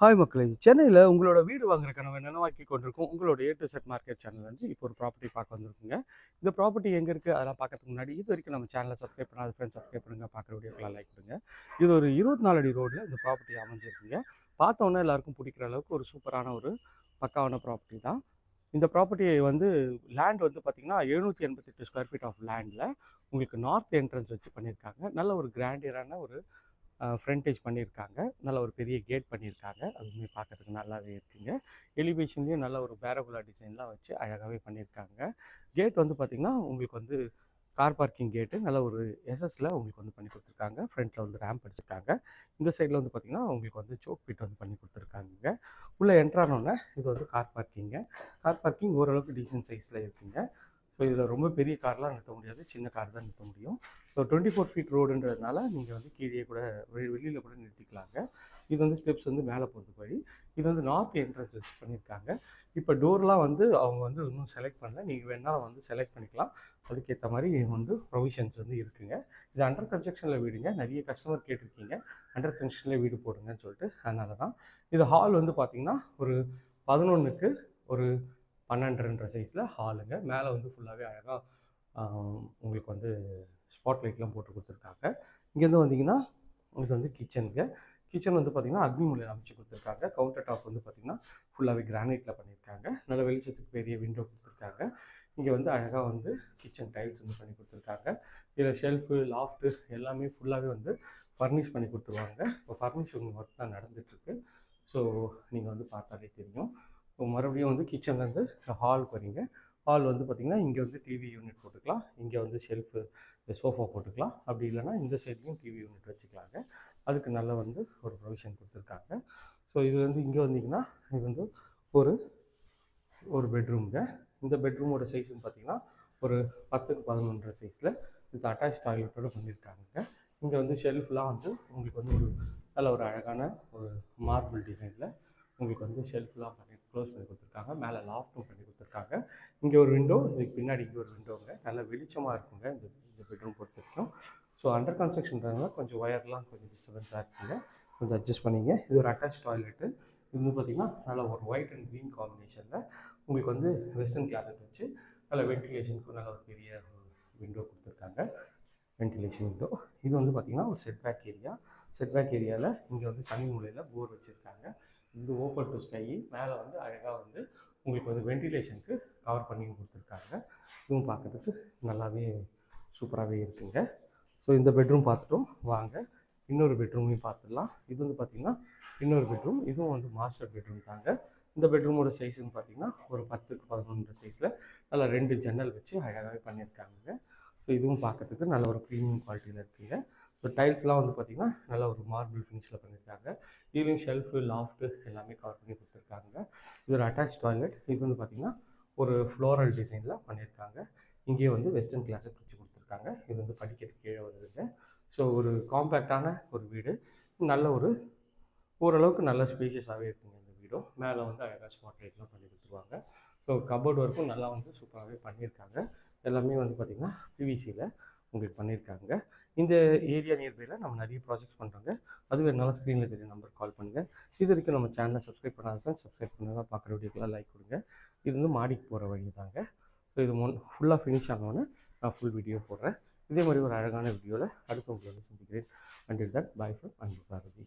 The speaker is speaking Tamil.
ஹாய் மக்களே சென்னையில் உங்களோட வீடு வாங்குற கனவை நினைவாக்கி கொண்டிருக்கும். உங்களோட A to Z market channel வந்து இப்போ ஒரு ப்ராப்பர்ட்டி பார்க்க வந்திருக்குங்க. இந்த ப்ராப்பர்ட்டி எங்கே இருக்குது அதெல்லாம் பார்க்கறதுக்கு முன்னாடி இது வரைக்கும் நம்ம சேனலை சப்ஸ்கிரைப் பண்ணாத ஃப்ரெண்ட்ஸ் சப்ஸ்கிரைப் பண்ணுங்கள் பார்க்குற வீடியோக்கெலாம் லைக் பண்ணுங்க இது ஒரு இருபத்தி நாலு அடி ரோட்டில் இந்த ப்ராப்பர்ட்டி அமைஞ்சிருக்குங்க. பார்த்தோன்னே எல்லாருக்கும் பிடிக்கிற அளவுக்கு ஒரு சூப்பரான ஒரு பக்காவான ப்ராப்பர்ட்டி தான். இந்த ப்ராப்பர்ட்டி வந்து லேண்ட் வந்து பார்த்திங்கன்னா எழுநூற்றி எண்பத்தெட்டு ஸ்கொயர் ஃபீட் ஆஃப் லேண்டில் உங்களுக்கு நார்த் என்ட்ரன்ஸ் வச்சு பண்ணியிருக்காங்க. நல்ல ஒரு கிராண்டியரான ஒரு ஃப்ரண்டேஜ் பண்ணியிருக்காங்க. நல்ல ஒரு பெரிய கேட் பண்ணியிருக்காங்க. அதுவுமே பார்க்கறதுக்கு நல்லாவே இருக்குங்க. எலிவேஷன்லேயும் நல்ல ஒரு பேரகுலா டிசைன்லாம் வச்சு அழகாகவே பண்ணியிருக்காங்க. கேட் வந்து பார்த்திங்கன்னா உங்களுக்கு வந்து கார் பார்க்கிங் கேட்டு நல்ல ஒரு எஸ்எஸில் உங்களுக்கு வந்து பண்ணி கொடுத்துருக்காங்க. ஃப்ரண்ட்டில் வந்து ரேம்ப் அடிச்சிருக்காங்க. இந்த சைடில் வந்து பார்த்திங்கன்னா உங்களுக்கு வந்து சோக் பிட் வந்து பண்ணி கொடுத்துருக்காங்க உள்ளே என்ட்ரானோன்னே இது வந்து கார் பார்க்கிங்க. கார் பார்க்கிங் ஓரளவுக்கு டீசென்ட் சைஸில் இருக்குங்க. ஸோ இதில் ரொம்ப பெரிய கார்லாம் நிறுத்த முடியாது. சின்ன கார் தான் நிறுத்த முடியும். ஸோ டுவெண்ட்டி ஃபோர் ஃபீட் ரோடுன்றதுனால நீங்கள் வந்து கீழே கூட வெளியில் கூட நிறுத்திக்கலாங்க. இது வந்து ஸ்டெப்ஸ் வந்து மேலே போகிறதுக்கு வழி. இது வந்து நார்த் என்ட்ரன்ஸ் வச்சு பண்ணியிருக்காங்க. இப்போ டோர்லாம் வந்து அவங்க வந்து இன்னும் செலக்ட் பண்ணல. நீங்கள் வேணாலும் வந்து செலக்ட் பண்ணிக்கலாம். அதுக்கேற்ற மாதிரி வந்து ப்ரொவிஷன்ஸ் வந்து இருக்குங்க. இது அண்டர் கன்ஸ்ட்ரக்ஷனில் வீடுங்க. நிறைய கஸ்டமர் கேட்டிருக்கீங்க. அண்டர் கன்ஸ்ட்ரக்ஷனில் வீடு போடுங்கன்னு சொல்லிட்டு. அதனால தான் இது ஹால் வந்து பார்த்திங்கன்னா ஒரு பதினொன்றுக்கு ஒரு பன்னெண்டுன்ற சைஸில் ஹாலுங்க மேலே வந்து ஃபுல்லாகவே அழகாக உங்களுக்கு வந்து ஸ்பாட் லைட்லாம் போட்டு கொடுத்துருக்காங்க. இங்கேருந்து வந்தீங்கன்னா இது வந்து கிச்சனுங்க கிச்சன் வந்து பார்த்திங்கன்னா அக்னி மூலையில் அமைச்சு கொடுத்துருக்காங்க. கவுண்டர் டாப் வந்து பார்த்திங்கன்னா ஃபுல்லாகவே கிரானைட்டில் பண்ணியிருக்காங்க. நல்ல வெளிச்சத்துக்கு பெரிய விண்டோ கொடுத்துருக்காங்க. இங்கே வந்து அழகாக வந்து கிச்சன் டைல்ஸ் வந்து பண்ணி கொடுத்துருக்காங்க. இதில் ஷெல்ஃபு லாஃப்ட்டு எல்லாமே ஃபுல்லாகவே வந்து ஃபர்னிஷ் பண்ணி கொடுத்துருவாங்க. இப்போ ஃபர்னிஷிங் ஒர்க் தான் நடந்துகிட்ருக்கு ஸோ நீங்கள் வந்து பார்த்தாலே தெரியும். இப்போ மறுபடியும் வந்து கிச்சன்லேருந்து ஹாலுக்கு வரீங்க ஹால் வந்து பார்த்திங்கன்னா இங்கே வந்து டிவி யூனிட் போட்டுக்கலாம். இங்கே வந்து ஷெல்ஃபு சோஃபா போட்டுக்கலாம். அப்படி இல்லைன்னா இந்த சைட்லேயும் டிவி யூனிட் வச்சுக்கலாங்க. அதுக்கு நல்ல வந்து ஒரு ப்ரொவிஷன் கொடுத்துருக்காங்க. ஸோ இது வந்து இங்கே வந்தீங்கன்னா இது வந்து ஒரு ஒரு பெட்ரூம்ங்க இந்த பெட்ரூமோட சைஸ்னு பார்த்தீங்கன்னா ஒரு பத்துக்கு பதினொன்றரை சைஸில் இது அட்டாச் டாய்லெட்டோடு பண்ணியிருக்காங்க இங்கே வந்து ஷெல்ஃப்லாம் வந்து உங்களுக்கு வந்து ஒரு நல்ல ஒரு அழகான ஒரு மார்பிள் டிசைனில் உங்களுக்கு வந்து ஷெல்ஃப்லாம் பண்ணி க்ளோஸ் பண்ணி கொடுத்துருக்காங்க. மேலே லாஃப்ட்டும் பண்ணி கொடுத்துருக்காங்க. இங்கே ஒரு விண்டோ இதுக்கு பின்னாடி இங்கே ஒரு விண்டோங்க நல்ல வெளிச்சமாக இருக்குங்க. இந்த இந்த பெட்ரூம் பொறுத்த வரைக்கும் ஸோ அண்டர் கன்ஸ்ட்ரக்ஷன்றதுனால கொஞ்சம் ஒயர்லாம் கொஞ்சம் டிஸ்டர்பன்ஸாக இருக்குங்க. கொஞ்சம் அட்ஜஸ்ட் பண்ணிங்க. இது ஒரு அட்டாச் டாய்லெட்டு இது வந்து பார்த்திங்கன்னா நல்லா ஒரு ஒயிட் அண்ட் க்ரீன் காம்பினேஷனில் உங்களுக்கு வந்து வெஸ்டர்ன் கிளாஸட் வச்சு நல்ல வென்டிலேஷனுக்கு நல்ல ஒரு பெரிய விண்டோ கொடுத்துருக்காங்க. வென்டிலேஷன் விண்டோ இது வந்து பார்த்திங்கன்னா ஒரு setback area setback ஏரியாவில் இங்கே வந்து சனி மூலையில் போர் வச்சுருக்காங்க. இது ஓப்பன் டு ஸ்கை மேலே வந்து அழகாக வந்து உங்களுக்கு வந்து வென்டிலேஷனுக்கு கவர் பண்ணி கொடுத்துருக்காங்க. இதுவும் பார்க்கறதுக்கு நல்லாவே சூப்பராகவே இருக்குங்க. ஸோ இந்த பெட்ரூம் பார்த்துட்டோம். வாங்க. இன்னொரு பெட்ரூமையும் பார்த்துடலாம். இது வந்து பார்த்திங்கன்னா இன்னொரு பெட்ரூம் இதுவும் வந்து மாஸ்டர் பெட்ரூம் தாங்க. இந்த பெட்ரூமோட சைஸுன்னு பார்த்தீங்கன்னா ஒரு பத்துக்கு பதினொன்று சைஸில் நல்லா ரெண்டு ஜன்னல் வச்சு அழகாகவே பண்ணியிருக்காங்க. ஸோ இதுவும் பார்க்கறதுக்கு நல்ல ஒரு ப்ரீமியம் குவாலிட்டியில் இருக்குங்க. ஸோ டைல்ஸ்லாம் வந்து பார்த்திங்கன்னா நல்ல ஒரு மார்பிள் ஃபினிஷில் பண்ணியிருக்காங்க ஈவினிங் ஷெல்ஃபு லாஃப்ட்டு எல்லாமே கவர் பண்ணி கொடுத்துருக்காங்க. இது ஒரு அட்டாச் டாய்லெட் இது வந்து பார்த்திங்கன்னா ஒரு ஃப்ளோரல் டிசைனில் பண்ணியிருக்காங்க இங்கேயே வந்து வெஸ்டர்ன் கிளாஸை பிடிச்சி கொடுத்துருக்காங்க. இது வந்து படிக்கட்டு கீழே வருதுங்க ஸோ ஒரு காம்பேக்டான ஒரு வீடு. நல்ல ஒரு ஓரளவுக்கு நல்ல ஸ்பீஷியஸாகவே இருக்குங்க இந்த வீடும். மேலே வந்து அழகாக ஸ்பாட் லைட்லாம் பண்ணி கொடுத்துருவாங்க. ஸோ கபோர்ட் ஒர்க்கும் நல்லா வந்து சூப்பராகவே பண்ணியிருக்காங்க எல்லாமே வந்து பார்த்திங்கன்னா பிவிசியில் உங்களுக்கு பண்ணியிருக்காங்க. இந்த ஏரியா நியர்பையில் நம்ம நிறைய ப்ராஜெக்ட்ஸ் பண்ணுறாங்க அதுவும் என்னால் ஸ்க்ரீனில் தெரிய நம்பர் கால் பண்ணுங்கள் இது வரைக்கும் நம்ம சேனலை சப்ஸ்கிரைப் பண்ணாதான் சப்ஸ்கிரைப் பண்ணதான் பார்க்குற வீடியோக்கெல்லாம் லைக் கொடுங்க. இது வந்து மாடிக்கு போகிற வழி தாங்க. ஸோ இது முன் ஃபுல்லாக ஃபினிஷ் ஆனோன்னே நான் ஃபுல் வீடியோ போடுறேன். இதே மாதிரி ஒரு அழகான வீடியோவில் அடுத்து உங்களை வந்து சந்திக்கிறேன். அண்டில் தட் பாய் ஃப்ரம் அன்பு பாரதி